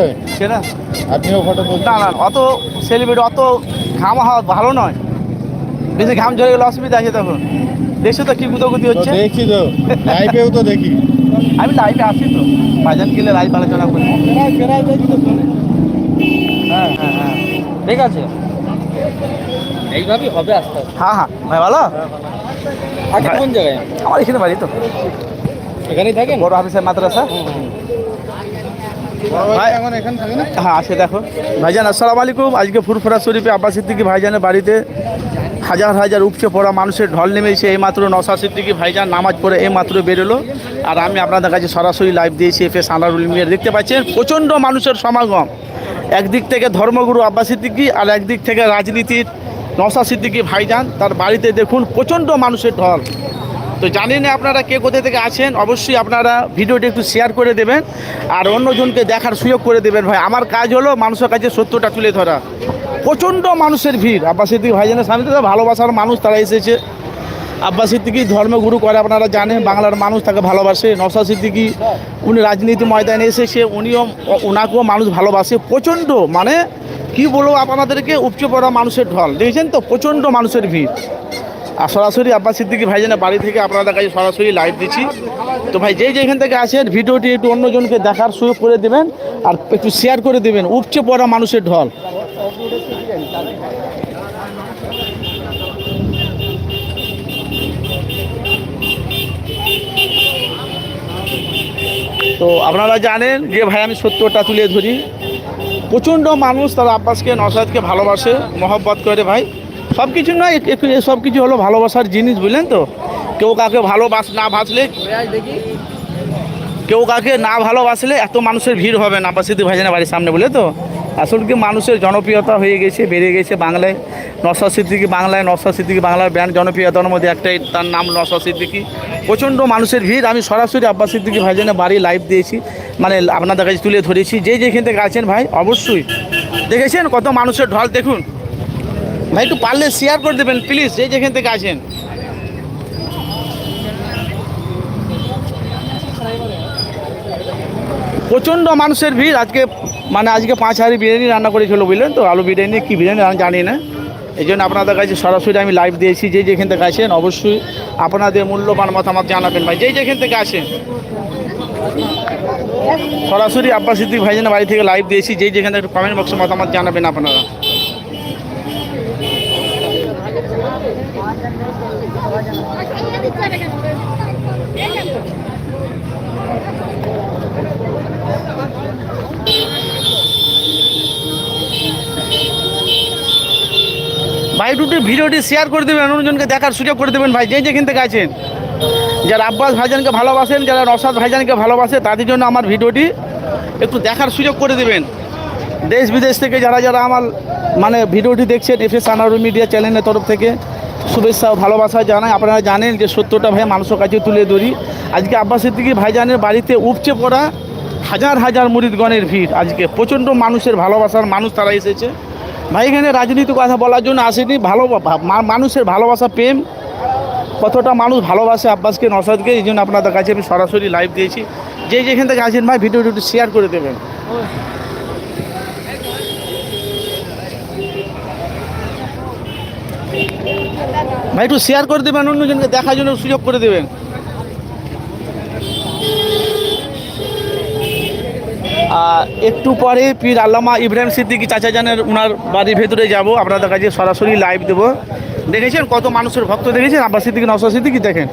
হয়। সেটা? আপনিও ফটো না না অত সেলিব্রিটি অত ঘাম হওয়া ভালো নয়। বেশি ঘাম ঝরে গেলে অসুবিধা আছে তখন। দেখছ তো কি গুতগুতি হচ্ছে? দেখি তো লাইভেও তো দেখি। আমি লাইভে আসি তো। বাজান গেলে লাইভ আলোচনা করি। হ্যাঁ হ্যাঁ হ্যাঁ ঠিক আছে। এইভাবেই হবে আস্তে আস্তে। হ্যাঁ হ্যাঁ। ভাই ভালো? আগে কোন জায়গায়? আমার এখানে বাড়ি তো। এখানেই থাকেন? বড় হাফিসের মাদ্রাসা ভাই এখন এখানে থাকে না হ্যাঁ আছে দেখো। ভাইজান আসসালামু আলাইকুম। আজকে ফুরফুরা শরীফে আব্বাস সিদ্দিকি ভাইজানের বাড়িতে হাজার হাজার উপচে পড়া মানুষের ঢল নেমেছে। এইমাত্র নসা সিদ্দিকি ভাইজান নামাজ পড়ে এইমাত্র বেরোলো। আর আমি আপনাদের কাছে সরাসরি লাইভ দিয়েছি এফ এস আনারুল মিয়ার দেখতে পাচ্ছেন প্রচণ্ড মানুষের সমাগম। একদিক থেকে ধর্মগুরু আব্বাস সিদ্দিকি আর একদিক থেকে রাজনীতির নসা সিদ্দিকি ভাইজান। তার বাড়িতে দেখুন প্রচণ্ড মানুষের ঢল। তো জানি না আপনারা কে কোথা থেকে আছেন, অবশ্যই আপনারা ভিডিওটি একটু শেয়ার করে দেবেন আর অন্যজনকে দেখার সুযোগ করে দেবেন ভাই। আমার কাজ হলো মানুষের কাছে সত্যটা তুলে ধরা। প্রচণ্ড মানুষের ভিড়। আব্বাস সিদ্দিক ভাইজানের সামনে তো ভালোবাসার মানুষ, তারা এসেছে। আব্বাস সিদ্দিকি ধর্মগুরু করে, আপনারা জানেন, বাংলার মানুষ তাকে ভালোবাসে। নসা সিদ্দিকি, উনি রাজনীতি ময়দানে এসেছে, উনিও ওনাকেও মানুষ ভালোবাসে। প্রচণ্ড মানে কি বলব আপনাদেরকে, উপচে পড়া মানুষের ঢল। দেখেছেন তো? প্রচণ্ড মানুষের ভিড়। আর সরাসরি আব্বাস সিদ্দিকি ভাইজানের বাড়ি থেকে আপনাদের কাছে সরাসরি লাইভ দিচ্ছি। তো ভাই, যেই যেখান থেকে আসেন, ভিডিওটি একটু অন্যজনকে দেখার সুযোগ করে দেবেন আর একটু শেয়ার করে দেবেন, উপচে পড়া মানুষের ঢল। তো আপনারা জানেন যে ভাই, আমি সত্যটা তুলে ধরি। প্রচণ্ড মানুষ তারা আব্বাসকে নসাদকে ভালোবাসে, মহব্বত করে ভাই। সব কিছু নয় সব কিছু হলো ভালোবাসার জিনিস, বুঝলেন তো? কেউ কাকে ভালোবাস, না ভাসলে কেউ কাকে না ভালোবাসলে এত মানুষের ভিড় হবে না আব্বাসিদ্দি ভাইজানের বাড়ির সামনে বলে তো? আসলে কি মানুষের জনপ্রিয়তা হয়ে গেছে, বেড়ে গেছে বাংলায়। নসা সিদ্দিকি বাংলায় নসা সিদ্দিকি বাংলার ব্যান্ড জনপ্রিয়তার মধ্যে একটাই, তার নাম নসা সিদ্দিকি। প্রচণ্ড মানুষের ভিড়, আমি সরাসরি আব্বাস সিদ্দিকি ভাইজানের বাড়ি লাইভ দিয়েছি মানে আপনাদের কাছে তুলে ধরেছি। যে যেখান থেকে আছেন ভাই, অবশ্যই দেখেছেন কত মানুষের ঢল, দেখুন। ভাই, একটু পারলে শেয়ার করে দেবেন প্লিজ যে যেখান থেকে আছেন প্রচণ্ড মানুষের ভিড়, আজকে মানে আজকে পাঁচ হাড়ি বিরিয়ানি রান্না করেছিল বুঝলেন তো, আলু বিরিয়ানি, কী বিরিয়ানি আমি জানি না। এই জন্য আপনাদের কাছে সরাসরি আমি লাইভ দিয়েছি, যে যেখান থেকে আসেন, অবশ্যই আপনাদের মূল্যবান মতামত জানাবেন ভাই যেই যেখান থেকে আসেন। সরাসরি আব্বাস সিদ্দিক ভাইজানের বাড়ি থেকে লাইভ দিয়েছি যেই যেখান থেকে কমেন্ট বক্সে মতামত জানাবেন আপনারা। ভাই দুটি ভিডিওটি শেয়ার করে দেবেন, অন্যজনকে দেখার সুযোগ করে দেবেন ভাই। যে যেখান থেকে আছেন, যারা আব্বাস ভাইজানকে ভালোবাসেন, যারা নসাদ ভাইজানকে ভালোবাসে, তাদের জন্য আমার ভিডিওটি একটু দেখার সুযোগ করে দেবেন। দেশ বিদেশ থেকে যারা যারা আমার মানে ভিডিওটি দেখছেন, এফ এস আনারু মিডিয়া চ্যানেলের তরফ থেকে শুভেচ্ছা ও ভালোবাসা জানাই। আপনারা জানেন যে সত্যটা ভাই, মানুষের কাছে তুলে ধরি। আজকে আব্বাস সিদ্দিকি ভাইজানের বাড়িতে উপচে পড়া হাজার হাজার মুরিদগণের ভিড় আজকে। প্রচণ্ড মানুষের ভালোবাসার মানুষ তারা এসেছে। ভাই, এখানে রাজনীতি কথা বলার জন্য আসেনি। ভালো মানুষের ভালোবাসা, প্রেম, কতটা মানুষ ভালোবাসে আব্বাসকে, নসাদকে, এই জন্য আপনাদের কাছে আমি সরাসরি লাইভ দিয়েছি। যে যেখান থেকে আছেন ভাই, ভিডিওটি শেয়ার করে দেবেন। ভাই, একটু শেয়ার করে দেবেন, অন্যজনকে দেখার জন্য সুযোগ করে দেবেন। একটু পরে পীর আল্লামা ইব্রাহিম সিদ্দিকি চাচা জানের ওনার বাড়ির ভেতরে যাব। আপনাদের কাছে সরাসরি লাইভ দেবো। দেখেছেন কত মানুষের ভক্ত দেখেছেন? আব্বাস সিদ্দিকি নসা সিদ্দিকি দেখেন।